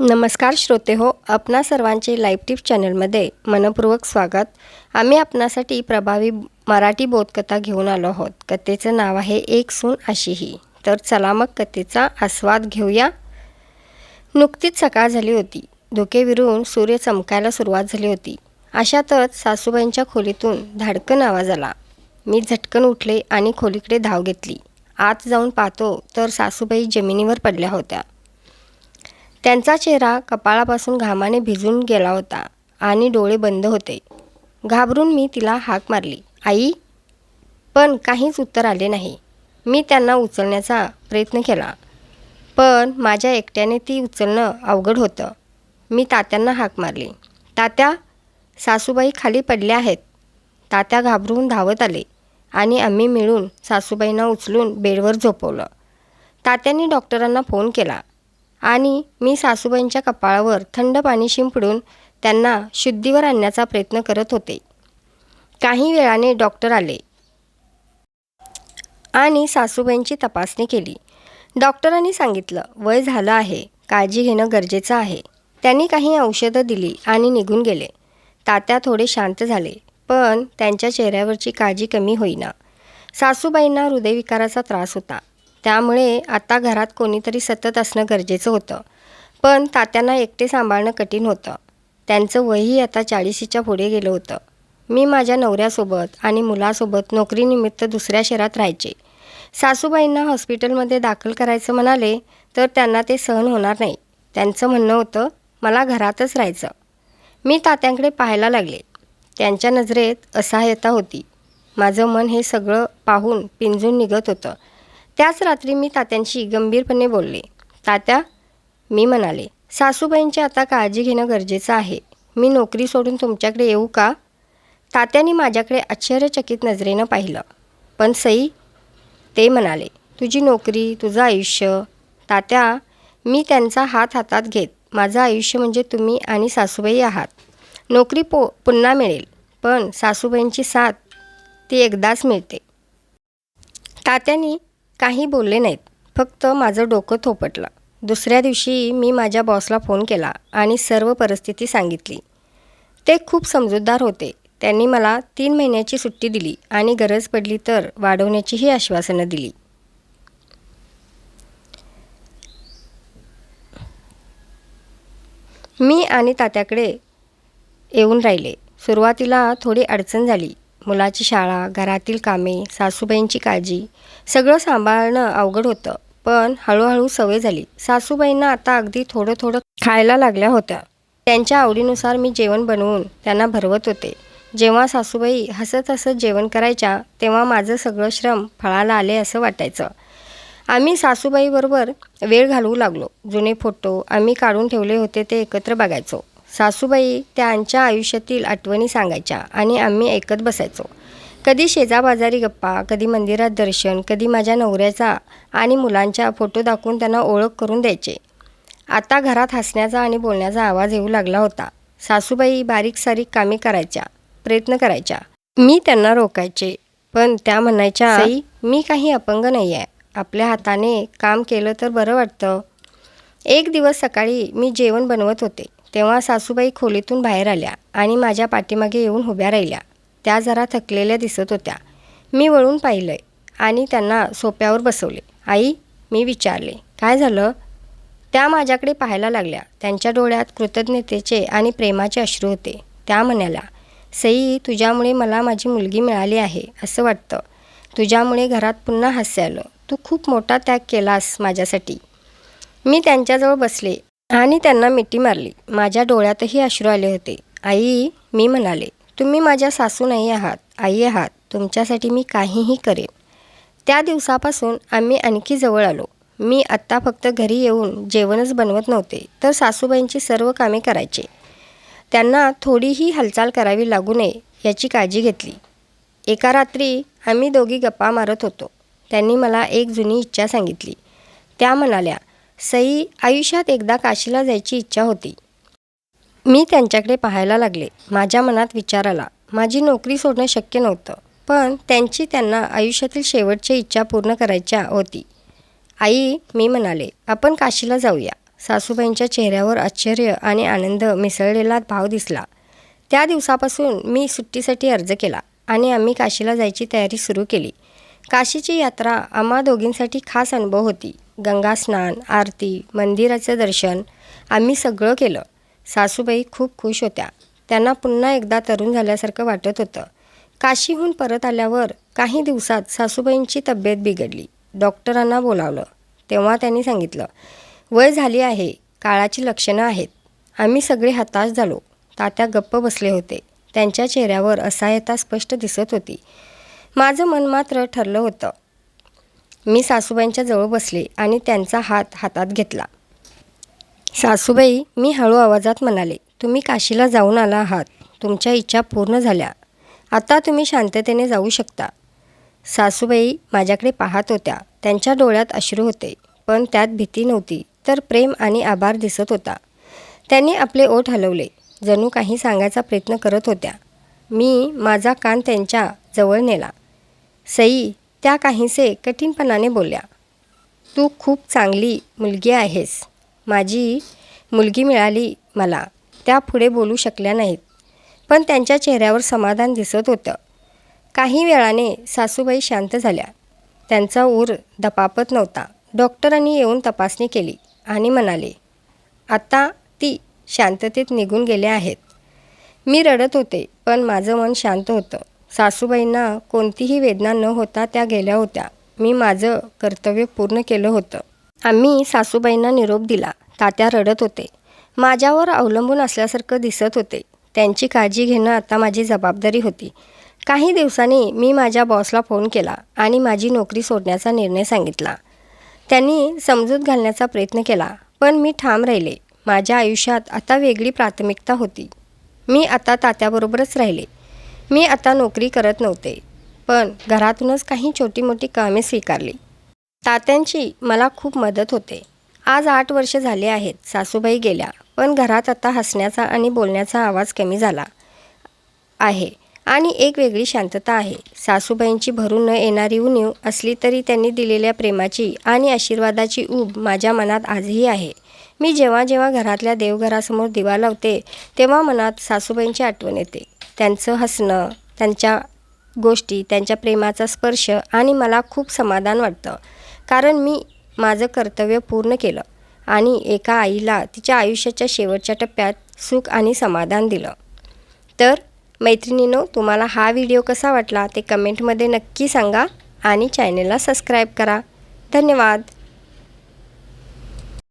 नमस्कार श्रोते हो आपणा सर्वांचे लाईव्ह टिप चॅनलमध्ये मनपूर्वक स्वागत. आम्ही आपणासाठी प्रभावी मराठी बोधकथा घेऊन आलो आहोत. कथेचं नाव आहे एक सून अशीही. तर चला मग कथेचा आस्वाद घेऊया. नुकतीच सकाळ झाली होती. धुके विरून सूर्य चमकायला सुरुवात झाली होती. अशातच सासूबाईंच्या खोलीतून धाडकन आवाज आला. मी झटकन उठले आणि खोलीकडे धाव घेतली. आत जाऊन पाहतो तर सासूबाई जमिनीवर पडल्या होत्या. त्यांचा चेहरा कपाळापासून घामाने भिजून गेला होता आणि डोळे बंद होते. घाबरून मी तिला हाक मारली. आई पण काहीच उत्तर आले नाही. मी त्यांना उचलण्याचा प्रयत्न केला. पण माझ्या एकट्याने ती उचलणं अवघड होतं. मी तात्यांना हाक मारली. तात्या सासूबाई खाली पडल्या आहेत. तात्या घाबरून धावत आले आणि आम्ही मिळून सासूबाईंना उचलून बेडवर झोपवलं. तात्यांनी डॉक्टरांना फोन केला. आणि मी सासूबाईंच्या कपाळावर थंड पाणी शिंपडून त्यांना शुद्धीवर आणण्याचा प्रयत्न करत होते. काही वेळाने डॉक्टर आले. आणि सासूबाईंची तपासणी केली. डॉक्टरांनी सांगितलं वय झालं आहे काळजी घेणं गरजेचं आहे. त्यांनी काही औषधं दिली आणि निघून गेले. तात्या थोडे शांत झाले पण त्यांच्या चेहऱ्यावरची काळजी कमी होईना. सासूबाईंना हृदयविकाराचा त्रास होता. त्यामुळे आता घरात कोणीतरी सतत असणं गरजेचं होतं. पण तात्यांना एकटे सांभाळणं कठीण होतं. त्यांचं वयही आता चाळीशीच्या पुढे गेलं होतं. मी माझ्या नवऱ्यासोबत आणि मुलासोबत नोकरीनिमित्त दुसऱ्या शहरात राहायचे. सासूबाईंना हॉस्पिटलमध्ये दाखल करायचं म्हणाले तर त्यांना ते सहन होणार नाही. त्यांचं म्हणणं होतं मला घरातच राहायचं. मी तात्यांकडे पाहायला लागले. त्यांच्या नजरेत असहाय्यता होती. माझं मन हे सगळं पाहून पिंजून निघत होतं. त्याच रात्री मी तात्यांशी गंभीरपणे बोलले. तात्या मी म्हणाले सासूबाईंची आता काळजी घेणं गरजेचं आहे. मी नोकरी सोडून तुमच्याकडे येऊ का? तात्याने माझ्याकडे आश्चर्यचकित नजरेनं पाहिलं. पण सई ते म्हणाले तुझी नोकरी तुझं आयुष्य तात्या मी त्यांचा हात हातात घेत. माझं आयुष्य म्हणजे तुम्ही आणि सासूबाई आहात. नोकरी पो पुन्हा मिळेल. पण सासूबाईंची साथ ती एकदाच मिळते तात्यांनी काही बोलले नाहीत. फक्त माझं डोकं थोपटलं. दुसऱ्या दिवशी मी माझ्या बॉसला फोन केला आणि सर्व परिस्थिती सांगितली. ते खूप समजूतदार होते. त्यांनी मला तीन महिन्याची सुट्टी दिली आणि गरज पडली तर वाढवण्याचीही आश्वासनं दिली. मी आणि तात्याकडे येऊन राहिले. सुरुवातीला थोडी अडचण झाली. मुलाची शाळा घरातील कामे सासूबाईंची काळजी सगळं सांभाळणं अवघड होतं. पण हळूहळू सवय झाली. सासूबाईंना आता अगदी थोडं थोडं खायला लागल्या होत्या. त्यांच्या आवडीनुसार मी जेवण बनवून त्यांना भरवत होते. जेव्हा सासूबाई हसत हसत जेवण करायच्या तेव्हा माझं सगळं श्रम फळाला आले असं वाटायचं. आम्ही सासूबाईबरोबर वेळ घालवू लागलो. जुने फोटो आम्ही काढून ठेवले होते ते एकत्र बघायचो. सासूबाई त्यांच्या आयुष्यातील आठवणी सांगायच्या आणि आम्ही ऐकत बसायचो. कधी शेजाबाजारी गप्पा कधी मंदिरात दर्शन कधी माझ्या नवऱ्याचा आणि मुलांच्या फोटो दाखवून त्यांना ओळख करून द्यायचे. आता घरात हसण्याचा आणि बोलण्याचा आवाज येऊ लागला होता. सासूबाई बारीक सारीक कामे करायच्या प्रयत्न करायच्या. मी त्यांना रोकायचे पण त्या म्हणायच्या आई मी काही अपंग नाही आहे आपल्या हाताने काम केलं तर बरं वाटतं. एक दिवस सकाळी मी जेवण बनवत होते. तेव्हा सासूबाई खोलीतून बाहेर आल्या आणि माझ्या पाठीमागे येऊन उभ्या राहिल्या. त्या जरा थकलेल्या दिसत होत्या. मी वळून पाहिलं आणि त्यांना सोप्यावर बसवले. आई मी विचारले काय झालं? त्या माझ्याकडे पाहायला लागल्या. त्यांच्या डोळ्यात कृतज्ञतेचे आणि प्रेमाचे अश्रू होते. त्या म्हणाल्या सई तुझ्यामुळे मला माझी मुलगी मिळाली आहे असं वाटतं. तुझ्यामुळे घरात पुन्हा हास्य आलं. तू खूप मोठा त्याग केलास माझ्यासाठी. मी त्यांच्याजवळ बसले आणि त्यांना मिठी मारली. माझ्या डोळ्यातही अश्रू आले होते. आई मी म्हणाले तुम्ही माझ्या सासू नाही आहात. आई आहात. तुमच्यासाठी मी काहीही करेन. त्या दिवसापासून आम्ही आणखी जवळ आलो. मी आत्ता फक्त घरी येऊन जेवणच बनवत नव्हते तर सासूबाईंची सर्व कामे करायचे. त्यांना थोडीही हालचाल करावी लागू नये याची काळजी घेतली. एका रात्री आम्ही दोघी गप्पा मारत होतो. त्यांनी मला एक जुनी इच्छा सांगितली. त्या म्हणाल्या सई आयुष्यात एकदा काशीला जायची इच्छा होती. मी त्यांच्याकडे पाहायला लागले. माझ्या मनात विचार आला. माझी नोकरी सोडणं शक्य नव्हतं पण त्यांची त्यांना आयुष्यातील शेवटची इच्छा पूर्ण करायच्या होती. आई मी म्हणाले आपण काशीला जाऊया. सासूबाईंच्या चेहऱ्यावर आश्चर्य आणि आनंद मिसळलेला भाव दिसला. त्या दिवसापासून मी सुट्टीसाठी अर्ज केला आणि आम्ही काशीला जायची तयारी सुरू केली. काशीची यात्रा आम्हा दोघींसाठी खास अनुभव होती. गंगा स्नान आरती मंदिराचं दर्शन आम्ही सगळं केलं. सासूबाई खूप खुश होत्या. त्यांना पुन्हा एकदा तरुण झाल्यासारखं वाटत होतं. काशीहून परत आल्यावर काही दिवसात सासूबाईंची तब्येत बिघडली. डॉक्टरांना बोलावलं. तेव्हा त्यांनी सांगितलं वय झाली आहे. काळाची लक्षणं आहेत. आम्ही सगळे हताश झालो. तात्या गप्प बसले होते. त्यांच्या चेहऱ्यावर असायता स्पष्ट दिसत होती. माझं मन मात्र ठरलं होतं. मी सासूबाईंच्या जवळ बसले आणि त्यांचा हात हातात घेतला. सासूबाई मी हळू आवाजात म्हणाले तुम्ही काशीला जाऊन आला आहात. तुमच्या इच्छा पूर्ण झाल्या. आता तुम्ही शांततेने जाऊ शकता. सासूबाई माझ्याकडे पाहत होत्या. त्यांच्या डोळ्यात अश्रू होते पण त्यात भीती नव्हती तर प्रेम आणि आभार दिसत होता. त्यांनी आपले ओठ हलवले. जणू काही सांगायचा प्रयत्न करत होत्या. मी माझा कान त्यांच्या जवळ नेला. सई त्या काहीसे कठीणपणाने बोलल्या तू खूप चांगली मुलगी आहेस. माझी मुलगी मिळाली मला. त्या पुढे बोलू शकल्या नाहीत पण त्यांच्या चेहऱ्यावर समाधान दिसत होतं. काही वेळाने सासूबाई शांत झाल्या. त्यांचा ऊर दपापत नव्हता. डॉक्टरांनी येऊन तपासणी केली आणि म्हणाले आता ती शांततेत निघून गेले आहेत. मी रडत होते पण माझं मन शांत होतं. सासूबाईंना कोणतीही वेदना न होता त्या गेल्या होत्या. मी माझं कर्तव्य पूर्ण केलं होतं. आम्ही सासूबाईंना निरोप दिला. तात्या रडत होते. माझ्यावर अवलंबून असल्यासारखं दिसत होते. त्यांची काळजी घेणं आता माझी जबाबदारी होती. काही दिवसांनी मी माझ्या बॉसला फोन केला आणि माझी नोकरी सोडण्याचा निर्णय सांगितला. त्यांनी समजूत घालण्याचा प्रयत्न केला पण मी ठाम राहिले. माझ्या आयुष्यात आता वेगळी प्राथमिकता होती. मी आता तात्याबरोबरच राहिले. मी आता नोकरी करत नव्हते पण घरातूनच काही छोटी मोठी कामे स्वीकारली. तात्यांची मला खूप मदत होते. आज आठ वर्ष झाले आहेत सासूबाई गेल्या पण घरात आता हसण्याचा आणि बोलण्याचा आवाज कमी झाला आहे आणि एक वेगळी शांतता आहे. सासूबाईंची भरून न येणारी उणीव असली तरी त्यांनी दिलेल्या प्रेमाची आणि आशीर्वादाची ऊब माझ्या मनात आजही आहे. मी जेव्हा जेव्हा घरातल्या देवघरासमोर दिवा लावते तेव्हा मनात सासूबाईंची आठवण येते. त्यांचं हसणं त्यांच्या गोष्टी त्यांच्या प्रेमाचा स्पर्श आणि मला खूप समाधान वाटतं. कारण मी माझं कर्तव्य पूर्ण केलं आणि एका आईला तिच्या आयुष्याच्या शेवटच्या टप्प्यात सुख आणि समाधान दिलं. तर मैत्रिणीनो तुम्हाला हा व्हिडिओ कसा वाटला ते कमेंटमध्ये नक्की सांगा आणि चॅनेलला सबस्क्राईब करा. धन्यवाद!